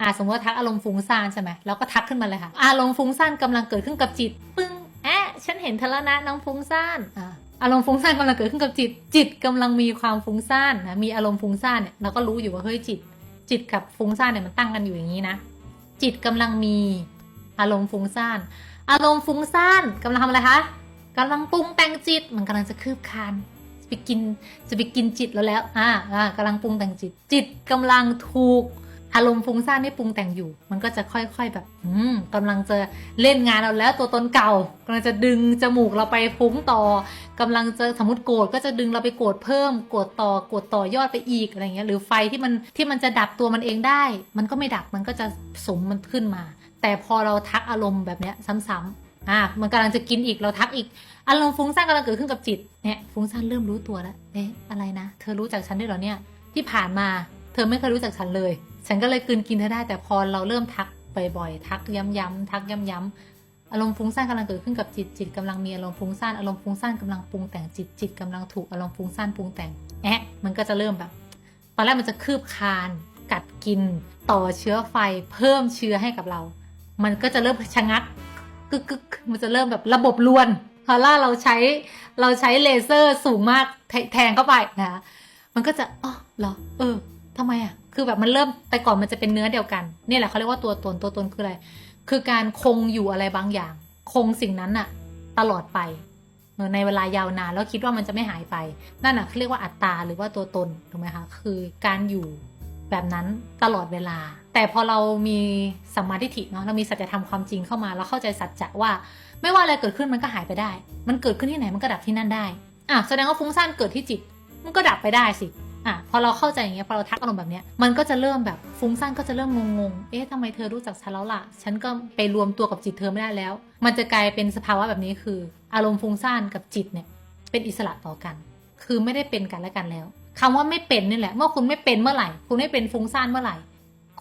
อ่าสมมติว่าทักอารมณ์ฟุ้งซ่านใช่ไหมเราก็ทักขึ้นมาเลยค่ะ อารมณ์ฟุ้งซ่านกำลังเกิดขึ้นกับจิต ปึ้งแอะฉันเห็นเธอแล้วนะน้องฟุ้งซ่านอ่าอารมณ์ฟุ้งซ่านกำลังเกิดขึ้นกับจิต จิตกำลังมีความฟุ้งซ่านนะมีอารมณ์ฟุ้งซ่านเนี่ยเราก็รู้อยู่ว่าเฮ้ยจิต จิตกับฟุ้งซ่านเนี่ยมันตั้งกันอยู่อย่างนี้นะจิตกำลังมีอารมณ์ฟุ้งซ่าน อารมณ์ฟุ้งซ่านกำลังทำอะไรคะกำลังปรุงแต่งจิตมันกำลังจะคืบคานจะไปกินจะไปกินจิตแล้วแล้วอ่าอ่ากำลังปรุงแต่งจิต จิตกำลังถูก อารมณ์ฟุ้งซ่านที่ปรุงแต่งอยู่ มันก็จะค่อยๆแบบ อืมกำลังจะเล่นงานเราแล้วตัวตนเก่ากำลังจะดึงจมูกเราไปฟุ้งต่อกำลังจะสมมติโกรธก็จะดึงเราไปโกรธเพิ่มโกรธต่อโกรธต่อยอดไปอีกอะไรเงี้ยหรือไฟที่มันที่มันจะดับตัวมันเองได้ มันก็ไม่ดับมันก็จะสมมันขึ้นมา แต่พอเราทักอารมณ์แบบเนี้ยซ้ำๆอะมันกำลังจะกินอีกเราทักอีกอารมณ์ฟุ้งซ่านกำลังเกิดขึ้นกับจิตเนี่ยฟุ้งซ่านเริ่มรู้ตัวแล้วเอ๊ะอะไรนะ เธอรู้จักฉันด้วยเหรอเนี่ยที่ผ่านมา เธอไม่เคยรู้จักฉันเลย ฉันก็เลยกลืนกินเธอได้แต่พอเราเริ่มทักบ่อยๆทักย้ำๆทักย้ำๆอารมณ์ฟุ้งซ่านกำลังเกิดขึ้นกับจิตจิตกำลังมีอารมณ์ฟุ้งซ่านอารมณ์ฟุ้งซ่านกำลังปรุงแต่งจิตจิตกำลังถูกอารมณ์ฟุ้งซ่านปรุงแต่งแอะมันก็จะเริ่มแบบตอนแรกมันจะคืบคานกัดกิน ต่อเชื้อไฟเพิ่มเชื้อให้กับเรา มันก็จะเริ่มชะงักกึกกึกมันจะเริ่มแบบระบบลวนพอล่าเราใช้เราใช้เลเซอร์สูงมากแทงเข้าไปนะคะมันก็จะอ๋อเหรอเออทำไมอะ คือแบบมันเริ่มแต่ก่อนมันจะเป็นเนื้อเดียวกันนี่แหละเขาเรียกว่าตัวตนตัวตนคืออะไร คือการคงอยู่อะไรบางอย่าง คงสิ่งนั้นอะตลอดไปในเวลายาวนานแล้วคิดว่ามันจะไม่หายไป นั่นอะเขาเรียกว่าอัตตาหรือว่าตัวตนถูกไหมคะคือการอยู่แบบนั้นตลอดเวลา แต่พอเรามีสัมมาทิฏฐิเนาะเรามีสัจธรรมความจริงเข้ามาเราเข้าใจสัจจะว่า ไม่ว่าอะไรเกิดขึ้นมันก็หายไปได้ มันเกิดขึ้นที่ไหนมันก็ดับที่นั่นได้อะแสดงว่าฟุ้งซ่านเกิดที่จิต มันก็ดับไปได้สิ อะพอเราเข้าใจอย่างเงี้ยพอเราทักอารมณ์แบบเนี้ยมันก็จะเริ่มแบบฟุ้งซ่านก็จะเริ่มงงๆ เอ๊ะทำไมเธอรู้จักฉันแล้วล่ะ ฉันก็ไปรวมตัวกับจิตเธอไม่ได้แล้ว มันจะกลายเป็นสภาวะแบบนี้คือ อารมณ์ฟุ้งซ่านกับจิตเนี่ยเป็นอิสระต่อกัน คือไม่ได้เป็นกันและกันแล้วคำว่าไม่เป็นนี่แหละเมื่อคุณไม่เป็นเมื่อไหร่ คุณไม่เป็นฟุ้งซ่านเมื่อไหร่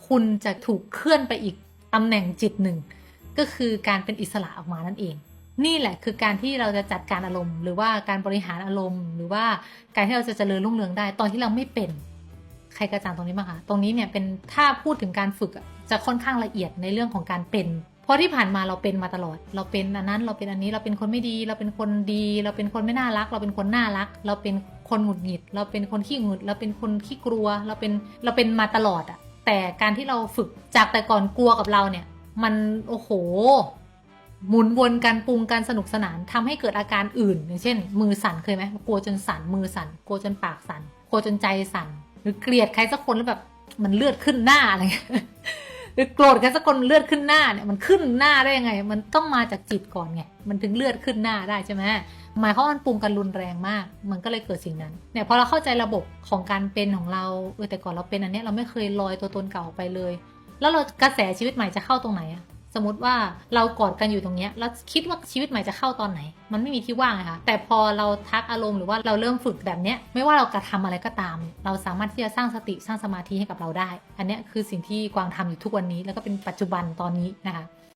คุณจะถูกเคลื่อนไปอีกตำแหน่งจิตหนึ่ง ก็คือการเป็นอิสระออกมานั่นเอง นี่แหละคือการที่เราจะจัดการอารมณ์ หรือว่าการบริหารอารมณ์ หรือว่าการที่เราจะเจริญรุ่งเรืองได้ ตอนที่เราไม่เป็นใครกระจ่างตรงนี้มั้งคะตรงนี้เนี่ยเป็นถ้าพูดถึงการฝึกจะค่อนข้างละเอียดในเรื่องของการเป็น เพราะที่ผ่านมาเราเป็นมาตลอด เราเป็นอันนั้นเราเป็นอันนี้เราเป็นคนไม่ดี เราเป็นคนดี เราเป็นคนไม่น่ารัก เราเป็นคนน่ารัก เราเป็นคนหงุดหงิด เราเป็นคนขี้หงุด เราเป็นคนขี้กลัว เราเป็นเราเป็นมาตลอดอะแต่การที่เราฝึกจากแต่ก่อนกลัวกับเราเนี่ย มันโอ้โห หมุนวนกันปรุงกันสนุกสนานทำให้เกิดอาการอื่น อย่างเช่น มือสั่นเคยไหมกลัวจนสั่นมือสั่นกลัวจนปากสั่นกลัวจนใจสั่น หรือเกลียดใครสักคนแล้วแบบมันเลือดขึ้นหน้าอะไรเงี้ยหรือโกรธใครสักคนเลือดขึ้นหน้าเนี่ยมันขึ้นหน้าได้ยังไง มันต้องมาจากจิตก่อนไงมันถึงเลือดขึ้นหน้าได้ใช่ไหมหมายความว่ามันปรุงกันรุนแรงมาก มันก็เลยเกิดสิ่งนั้นเนี่ยพอเราเข้าใจระบบของการเป็นของเราเออแต่ก่อนเราเป็นอันเนี้ยเราไม่เคยลอยตัวตนเก่าออกไปเลย แล้วเรากระแสชีวิตใหม่จะเข้าตรงไหนอะ สมมติว่าเรากอดกันอยู่ตรงเนี้ยแล้วคิดว่าชีวิตใหม่จะเข้าตอนไหน มันไม่มีที่ว่างนะคะแต่พอเราทักอารมณ์หรือว่าเราเริ่มฝึกแบบเนี้ยไม่ว่าเรากระทำอะไรก็ตาม เราสามารถที่จะสร้างสติสร้างสมาธิให้กับเราได้ อันเนี้ยคือสิ่งที่กวางทำอยู่ทุกวันนี้ แล้วก็เป็นปัจจุบันตอนนี้นะคะ